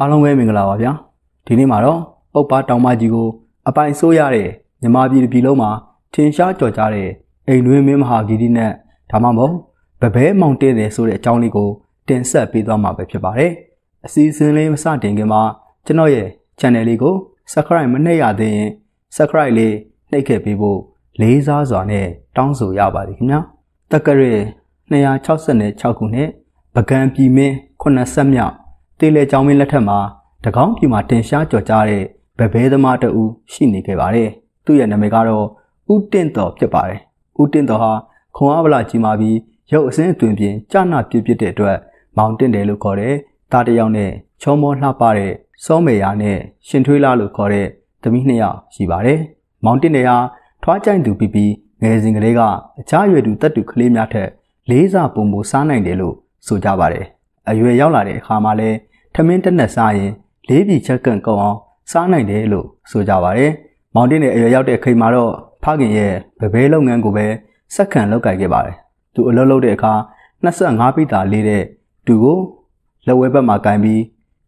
အားလုံးပဲမင်္ဂလာပါဗျာဒီနေ့မှာတော့ပုပ်ပါတောင်မကြီးကိုအပိုင်ဆိုးရတဲ့မြမပြည်တစ်ပြည်လုံးမှာထင်ရှားကြော်ကြားတဲ့အိမ်တွင်းမင်းမဟာဂီတိနဲ့ဒါမှမဟုတ်ဗဘဲမောင်တင်တယ်ဆိုတဲ့အကြောင်းလေးကိုတင်ဆက်ပေးသွားမှာပဲဖြစ်ပါတယ်အစီအစဉ်လေးမစတင်ခင်မှာကျွန်တော်ရဲ့ channel လေးကို subscribe မနှိပ်ရသေးရင် subscribe လေးနှိပ်ခဲ့ပေးဖို့လေးစားစွာနဲ့တောင်းဆိုရပါတယ်ခင်ဗျာတက္ကရာ266ခုနှစ်ပကံပြည်မင်း80မြောက် တေးလေကျောင်းမင်းလက်ထက်မှာတကောင်းပြည်မှာတင်ရှားကြော်ကြားတဲ့ဗဘဲသမားတဦးရှိနေခဲ့ပါတယ်။သူ့ရဲ့နာမည်ကတော့ဦးတင့်တော်ဖြစ်ပါတယ်။ဦးတင့်တော်ဟာခွန်အားဗလာကြီးမာပြီးရုပ်အစင်းအတွင်ပြင်ကြာနာပြစ်ပြစ်တဲ့အတွက်မောင်တင့်တယ်လို့ခေါ်တဲ့တားတယောက်နဲ့ချောမောလှပတဲ့စောမေယာနဲ့ရှင်ထွေးလာလို့ခေါ်တဲ့သမီးနှစ်ယောက်ရှိပါတယ်။မောင်တင့်တယ်ဟာထွားကြိုင်သူပြီးပြီးငယ်စဉ်ကလေးကအခြားရွယ်သူတက်တူကလေးများထက်လေးစားပုံမူစားနိုင်တယ်လို့ဆိုကြပါတယ်။အရွယ်ရောက်လာတဲ့အခါမှာလဲ ထမင်းတက်နက်စားရင်လေးပြည်ချက်ကန်ကောင်းအောင်စားနိုင်တယ်လို့ဆိုကြပါတယ်။မောင်တင်ရဲ့အရွယ်ရောက်တဲ့ချိန်မှာတော့ဖခင်ရဲ့ဗဘဲလုပ်ငန်းကိုပဲစက္ကန့်လုပ်ကြခဲ့ပါတယ်။သူအလုပ်လုပ်တဲ့အခါ25ပိတာလေးတဲ့တူကိုလက်ဝဲဘက်မှာကင်ပြီး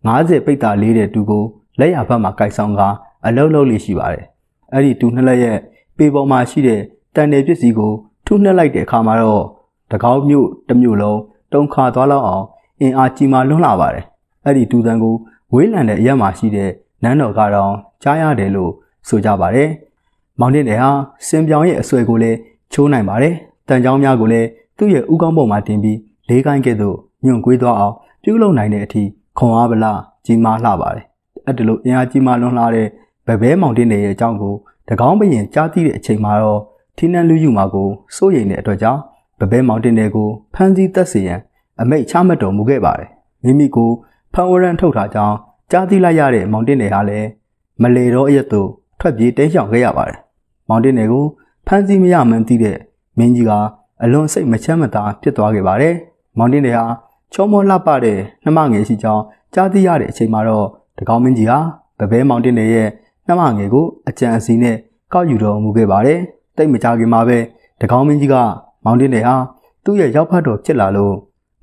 90ပိတာလေးတဲ့တူကိုလက်ရဘက်မှာကင်ဆောင်ကအလုပ်လုပ်လို့ရှိပါတယ်။အဲ့ဒီတူနှစ်လက်ရဲ့ပေပေါ်မှာရှိတဲ့တန်တယ်ပစ္စည်းကိုထုနှက်လိုက်တဲ့အခါမှာတော့တကောက်မြို့တစ်မြို့လုံးတုံခါသွားလောက်အောင်အင်အားကြီးမားလွန်းလာပါတယ်။ အဲ့ဒီတူတန်ကိုဝေးလံတဲ့အရက်မှာရှိတဲ့နန်းတော်ကတော့ကြားရတယ်လို့ဆိုကြပါတယ်။မောင်တင်တယ်ဟာစင်ပြောင်ရဲ့အဆွဲကိုလည်းချိုးနိုင်ပါတယ်။တန်ကြောင်းများကိုလည်းသူ့ရဲ့ဥကောင်းပေါ်မှာတင်ပြီးလေးကိုင်းကဲ့သို့ညွန့်ကွေးသွားအောင်ပြုလုပ်နိုင်တဲ့အထိခွန်အားဗလာကြီးမားလှပါတယ်။အဲ့ဒါလို့အင်အားကြီးမားလွန်းလာတဲ့ဗဘဲမောင်တင်ရဲ့အကြောင်းကိုတကောင်းဘရင်ကြားသိတဲ့အချိန်မှာတော့ထင်းနှန်းလူယူမှာကိုစိုးရိမ်တဲ့အတွက်ကြောင့်ဗဘဲမောင်တင်တွေကိုဖမ်းဆီးတက်စေရန်အမိတ်ချမှတ်တော်မူခဲ့ပါတယ်။မိမိကို ဖန်ဝရန်ထုတ်ထားကြောင်းကြားသိလိုက်ရတဲ့မောင်တင်တွေဟာလည်းမလေတော့အရက်သို့ထွက်ပြေးတဲရှောင်ခဲ့ရပါတယ်။မောင်တင်တွေကိုဖမ်းဆီးမရမှန်းသိတဲ့မင်းကြီးကအလွန်စိတ်မချမ်းမသာဖြစ်သွားခဲ့ပါတယ်။မောင်တင်တွေဟာချောမောလှပတဲ့နှမငယ်ရှိကြောင်းကြားသိရတဲ့အချိန်မှာတော့တကောင်းမင်းကြီးဟာဗဘဲမောင်တင်တွေရဲ့နှမငယ်ကိုအကြံအစီနဲ့ကောက်ယူတော်မူခဲ့ပါတယ်။တိတ်မကြခင်မှာပဲတကောင်းမင်းကြီးကမောင်တင်တွေဟာသူ့ရဲ့ရောက်ဖတ်တော်ဖြစ်လာလို့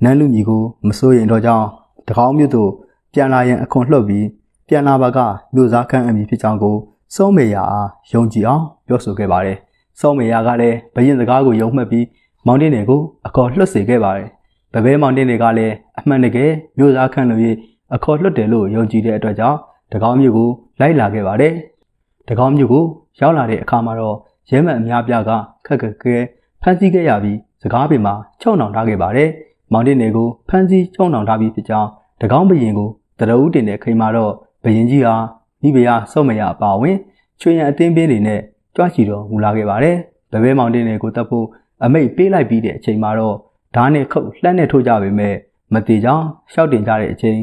နန်းလူကြီးကိုမစိုးရင်တော့ကြောင်း တကောင်းမြို့သို့ပြန်လာရင်အခွန်လှုပ်ပြီးပြန်လာပါကမြို့သားခန့်အမည်ဖြစ်ကြောင်းကိုစောမေယာအားယုံကြည်အောင်ပြောဆိုခဲ့ပါတယ်။စောမေယာကလည်းဘရင်စကားကိုယုံမှတ်ပြီးမောင်တင်တွေကိုအခေါ်လွှတ်စေခဲ့ပါတယ်။ဗဘဲမောင်တင်တွေကလည်းအမှန်တကယ်မြို့သားခန့်လို့အခေါ်လွှတ်တယ်လို့ယုံကြည်တဲ့အတွက်ကြောင့်တကောင်းမြို့ကိုလိုက်လာခဲ့ပါတယ်။တကောင်းမြို့ကိုရောက်လာတဲ့အခါမှာတော့ရဲမှန်အများပြားကခက်ခက်ခဲဖမ်းဆီးခဲ့ရပြီးစကားပင်မှာချုံနှောင်ထားခဲ့ပါတယ်။မောင်တင်တွေကိုဖမ်းဆီးချုံနှောင်ထားပြီးဖြစ်ကြောင်း တကောင်းဘရင်ကိုတရဦးတင်တဲ့ခိန်မှာတော့ဘရင်ကြီးဟာမိဖုရားစောမရအပါဝင်ချွေရန်အသင်းပင်းတွေနဲ့ကြွချီတော်မူလာခဲ့ပါတယ်။ဗဘဲမောင်တင်တွေကိုတပ်ဖို့အမိတ်ပေးလိုက်ပြီးတဲ့အချိန်မှာတော့ဓာတ်နဲ့ခုတ်လှမ်းနဲ့ထိုးကြပေမဲ့မတေကြောင်ရှောက်တင်ကြတဲ့အချိန်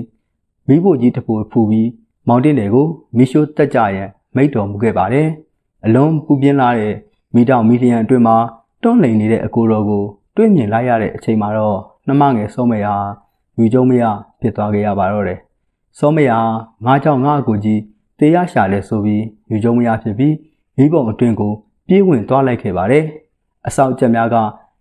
မိဖို့ကြီးတပူဖူပြီးမောင်တင်တွေကိုမီရှိုးတက်ကြရန်မိတ်တော်မူခဲ့ပါတယ်။အလုံးပူပြင်းလာတဲ့မိတောင်မီလီယံအတွင်းမှာတွန်းလိန်နေတဲ့အကိုတော်ကို တွေ့မြင်လိုက်ရတဲ့အချိန်မှာတော့နှမငယ်စောမရ ယူကျုံမရဖြစ်သွားခဲ့ရပါတော့တယ်။စောမရငါးကြောင့်ငါ့အကိုကြီးတေးရရှာလဲဆိုပြီးယူကျုံမရဖြစ်ပြီးမိဘအတွင်းကိုပြေးဝင်သွားလိုက်ခဲ့ပါတယ်။အဆောက်ချက်များက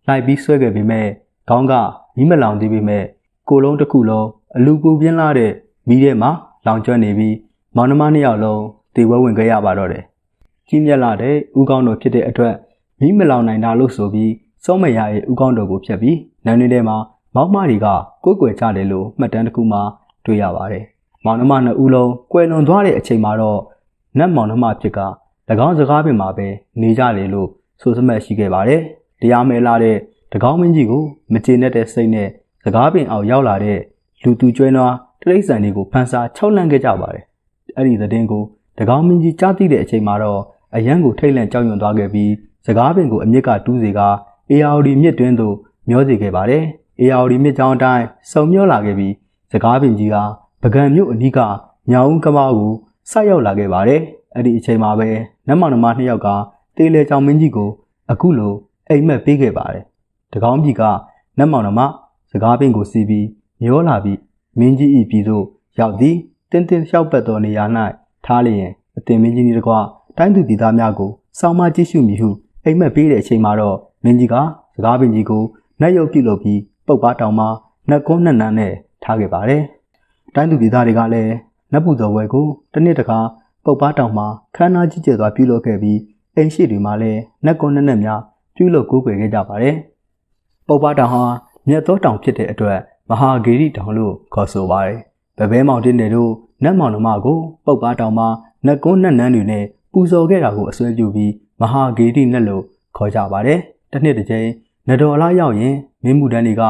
လိုက်ပြီးဆွဲခဲ့ပေမဲ့ခေါင်းကမိမလောင်သေးပေမဲ့ကိုလုံးတစ်ခုလုံးအလူပူပြင်းလာတဲ့မိထဲမှာလောင်ကျွမ်းနေပြီးမောင်နှမနှစ်ယောက်လုံးတေဝဲဝင်ခဲ့ရပါတော့တယ်။ကြီးမြတ်လာတဲ့ဥကောင်းတော်ဖြစ်တဲ့အတွက်မိမလောင်နိုင်တာလို့ဆိုပြီးစောမရရဲ့ဥကောင်းတော်ကိုဖျက်ပြီးနန်းလေးထဲမှာ မောက်မတွေကကိုယ်ကွယ်ကြတယ်လို့မှတ်တမ်းတစ်ခုမှတွေ့ရပါတယ်။မောင်နှမနှစ်ဦးလုံးကွယ်လွန်သွားတဲ့အချိန်မှာတော့နတ်မောင်နှမဖြစ်က၎င်းစကားပင်မှာပဲနေကြတယ်လို့ဆိုစမှတ်ရှိခဲ့ပါတယ်။တရားမဲလာတဲ့တကောင်းမင်းကြီးကိုမကျေနပ်တဲ့စိတ်နဲ့စကားပင်အောင်ရောက်လာတဲ့လူသူကျွဲနွားတိရစ္ဆာန်တွေကိုဖန်ဆာ၆လန့်ခဲ့ကြပါတယ်။အဲ့ဒီသတင်းကိုတကောင်းမင်းကြီးကြားသိတဲ့အချိန်မှာတော့အရန်ကိုထိတ်လန့်ကြောက်ရွံ့သွားခဲ့ပြီးစကားပင်ကိုအမြင့်ကတူးစေကအေယာဝတီမြစ်တွင်းသို့မျောစေခဲ့ပါတယ်။ အေယာဝတီမြစ်ကြောင်းအတိုင်းစုံမျောလာခဲ့ပြီးစကားပင်ကြီးကပကံမြို့အနီးကညောင်ကမားကိုဆက်ရောက်လာခဲ့ပါတယ်။အဲ့ဒီအချိန်မှာပဲနတ်မောင်နှမနှစ်ယောက်ကတေးလေချောင်မင်းကြီးကိုအခုလိုအိမ်မက်ပေးခဲ့ပါတယ်။တကောင်းပြည်ကနတ်မောင်နှမစကားပင်ကိုစီးပြီးမျောလာပြီးမင်းကြီးဤပြည်သို့ရောက်သည်တင်းတင်းလျှောက်ပတ်သောနေရာ၌ထားလျင်အတင်မင်းကြီးဤတကွတိုင်းသူပြည်သားများကိုစောင့်မကြည့်ရှုမိဟုအိမ်မက်ပေးတဲ့အချိန်မှာတော့မင်းကြီးကစကားပင်ကြီးကိုနှက်ရုပ်ပြုတ်လုပ်ပြီး ပုတ်ပါတောင်မှနှက်ကုန်းနှက်နှမ်းနဲ့ထားခဲ့ပါတယ်။တိုင်းသူပြည်သားတွေကလည်းနတ်ပူဇော်ပွဲကိုတစ်နှစ်တခါပုတ်ပါတောင်မှာခမ်းနားကြီးကျယ်စွာပြုလုပ်ခဲ့ပြီးအိမ်ရှိတွေမှာလည်းနတ်ကွန်းနက်နက်များပြုလုပ်ကိုးကွယ်ခဲ့ကြပါတယ်။ပုတ်ပါတောင်ဟာမြတ်သောတောင်ဖြစ်တဲ့အတွက်မဟာဂေရီတောင်လို့ခေါ်ဆိုပါတယ်။ဗဘဲမောင်တင်းတွေတို့နတ်မောင်နှမကိုပုတ်ပါတောင်မှာနတ်ကွန်းနက်နန်းတွေနဲ့ပူဇော်ခဲ့တာကိုအစွဲပြုပြီးမဟာဂေရီနတ်လို့ခေါ်ကြပါတယ်။တစ်နှစ်တစ်ကြိမ် နတော်လာရောက်ရင်မင်းမှုတန်းတွေက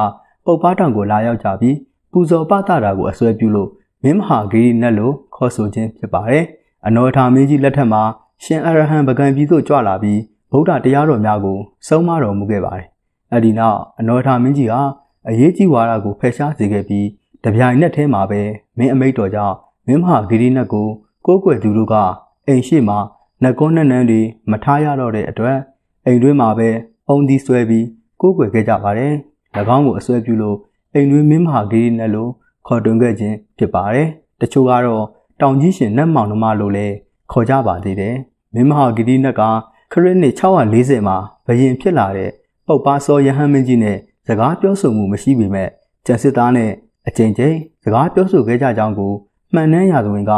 ပုတ်ပါတောင်ကိုလာရောက်ကြပြီးပူဇော်ပသတာကိုအစွဲပြုလို့မင်းမဟာဂိရိနတ်လို့ခေါ်ဆိုခြင်းဖြစ်ပါတယ်။အနောထာမင်းကြီးလက်ထက်မှာရှင်အရဟံပကံပြည်သို့ကြွလာပြီးဗုဒ္ဓတရားတော်များကိုဆုံးမတော်မူခဲ့ပါတယ်။အဲဒီနောက်အနောထာမင်းကြီးဟာအရေးကြီးဝါဒကိုဖယ်ရှားစေခဲ့ပြီးတပြိုင်နက်တည်းမှာပဲမင်းအမိတ်တော်ကြောင့်မင်းမဟာဂိရိနတ်ကိုကိုးကွယ်သူတို့ကအိမ်ရှိမှာနတ်ကုန်းနတ်နန်းတွေမထားရတော့တဲ့အတွက်အိမ်တွင်းမှာပဲအုံဒီဆွဲပြီး ကိုးကွယ်ခဲ့ကြပါတယ်။၎င်းကိုအစွဲပြုလို့အိမ်တွင်းမင်းမဟာဂိရိနတ်လို့ခေါ်တွင်ခဲ့ခြင်းဖြစ်ပါတယ်။တချို့ကတော့တောင်ကြီးရှင်နတ်မောင်နှမလို့လည်းခေါ်ကြပါသေးတယ်။မင်းမဟာဂိရိနတ်ကခရစ်နှစ်640မှာဘယင်ဖြစ်လာတဲ့ပုပ်ပါစောယဟန်မင်းကြီးနဲ့စကားပြောဆိုမှုမရှိပေမဲ့ကျန်စစ်သားနဲ့အကြိမ်ကြိမ်စကားပြောဆိုခဲ့ကြကြောင်းကိုမှန်နှန်းရာဇဝင်က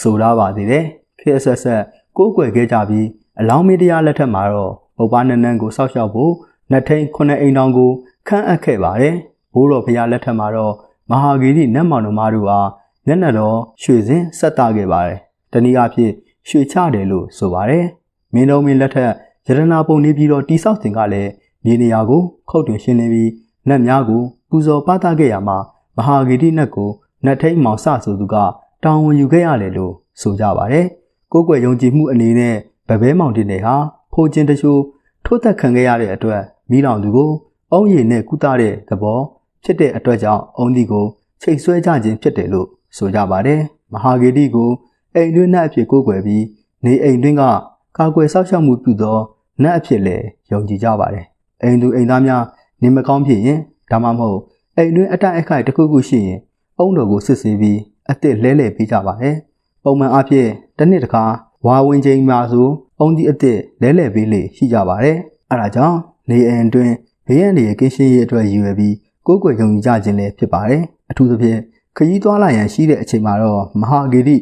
ဆိုထားပါသေးတယ်။ခေတ်ဆက်ဆက်ကိုးကွယ်ခဲ့ကြပြီးအလောင်းမင်းတရားလက်ထက်မှာတော့ပုပ်ပါနန်းနန်းကိုစောက်ရှောက်ဖို့ နတ်ထိန်ခုနှစ်အိမ်တောင်ကိုခန့်အပ်ခဲ့ပါတယ်။ဘိုးတော်ဖရာလက်ထက်မှာတော့မဟာဂီရီနတ်မောင်နှမတို့အားမျက်နှာတော်ရွှေစင်ဆက်တာခဲ့ပါတယ်။တနည်းအားဖြင့်ရွှေချတယ်လို့ဆိုပါတယ်။မင်းတော်မင်းလက်ထက်ရတနာပုံနေပြီးတော့တိဆောက်စဉ်ကလည်းမြေနေရာကိုခုတ်တွင်ရှင်းလင်းပြီးနတ်များကိုပူဇော်ပသခဲ့ရမှာမဟာဂီရီနတ်ကိုနတ်ထိန်မောင်ဆဆိုသူကတောင်းဝန်ယူခဲ့ရတယ်လို့ဆိုကြပါတယ်။ကိုယ်ွယ်ယုံကြည်မှုအနေနဲ့ဗဘဲမောင်တင်တွေဟာဖိုးချင်းတချို့ထိုးသက်ခံခဲ့ရတဲ့အတွက် မိလောင်သူကိုအုံးရည်နဲ့ကုသတဲ့သဘောဖြစ်တဲ့အတွက်ကြောင့်အုံးဒီကိုချိတ်ဆွဲကြခြင်းဖြစ်တယ်လို့ဆိုကြပါတယ်။မဟာဂေတိကိုအိမ်တွင်းနတ်အဖြစ်ကိုးကွယ်ပြီးနေအိမ်တွင်းကကာကွယ်ဆောက်ရှောက်မှုပြုသောနတ်အဖြစ်လည်းယုံကြည်ကြပါတယ်။အိမ်သူအိမ်သားများနေမကောင်းဖြစ်ရင်ဒါမှမဟုတ်အိမ်တွင်းအတိုက်အခိုက်တစ်ခုခုရှိရင်အုံတော်ကိုစစ်ဆေးပြီးအစ်စ်လဲလှယ်ပေးကြပါတယ်။ပုံမှန်အားဖြင့်တစ်နှစ်တစ်ခါဝါဝင်ချိန်မှာဆိုအုံဒီအစ်စ်လဲလှယ်ပေးလေရှိကြပါတယ်။အဲဒါကြောင့် နေအိမ်တွင်းဘေးရန်တွေကင်းရှင်းရေးအတွက်ရည်ရွယ်ပြီးကိုယ်ကွယ်ယုံကြည်ကြခြင်းလည်းဖြစ်ပါတယ်။အထူးသဖြင့်ခရီးသွားလာရန်ရှိတဲ့အချိန်မှာတော့မဟာဂေရိ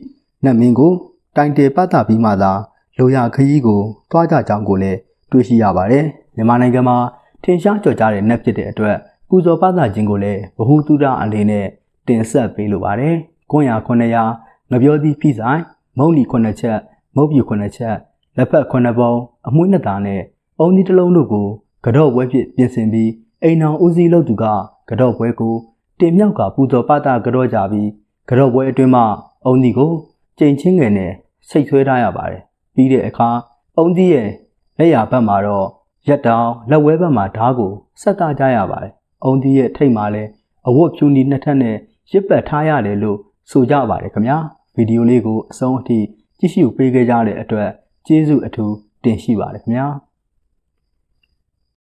နတ်မင်းကိုတိုင်တယ်ပတ်တာပြီးမှသာလိုရာခရီးကိုတွားကြကြောင်းကိုလည်းတွေ့ရှိရပါတယ်။မြန်မာနိုင်ငံမှာထင်ရှားကြော်ကြားတဲ့နတ်ဖြစ်တဲ့အတွက်ပူဇော်ပတ်တာခြင်းကိုလည်းဘ ഹു တုဒအလေးနဲ့တင်ဆက်ပေးလိုပါတယ်။900 900ငပြောသည့်ဖိဆိုင်မုံလီ9ချက်မုတ်ပြူ9ချက်လက်ဖက်9ပုံအမွှေးနှစ်သားနဲ့အုံဒီတစ်လုံးတို့ကို ကတော့ပွဲဖြစ်ပြင်ဆင်ပြီးအိမ်အောင်ဦးစီးလုပ်သူကကတော့ပွဲကိုတင်မြောက်ကပူဇော်ပတာကတော့ကြပြီးကတော့ပွဲအတွင်းမှာအုံဒီကိုကြိမ်ချင်းငယ်နဲ့စိတ်ဆွဲထားရပါတယ်ပြီးတဲ့အခါအုံဒီရဲ့လက်ရဘက်မှာတော့ရက်တောင်လက်ဝဲဘက်မှာဓားကိုဆက်တာကြရပါတယ်အုံဒီရဲ့ထိတ်မှာလည်းအဝတ်ဖြူနီနှစ်ထပ်နဲ့ရစ်ပတ်ထားရတယ်လို့ဆိုကြပါတယ်ခင်ဗျာဗီဒီယိုလေးကိုအဆုံးအထိကြည့်ရှုပေးခဲ့ကြတဲ့အတွက်ကျေးဇူးအထူးတင်ရှိပါတယ်ခင်ဗျာ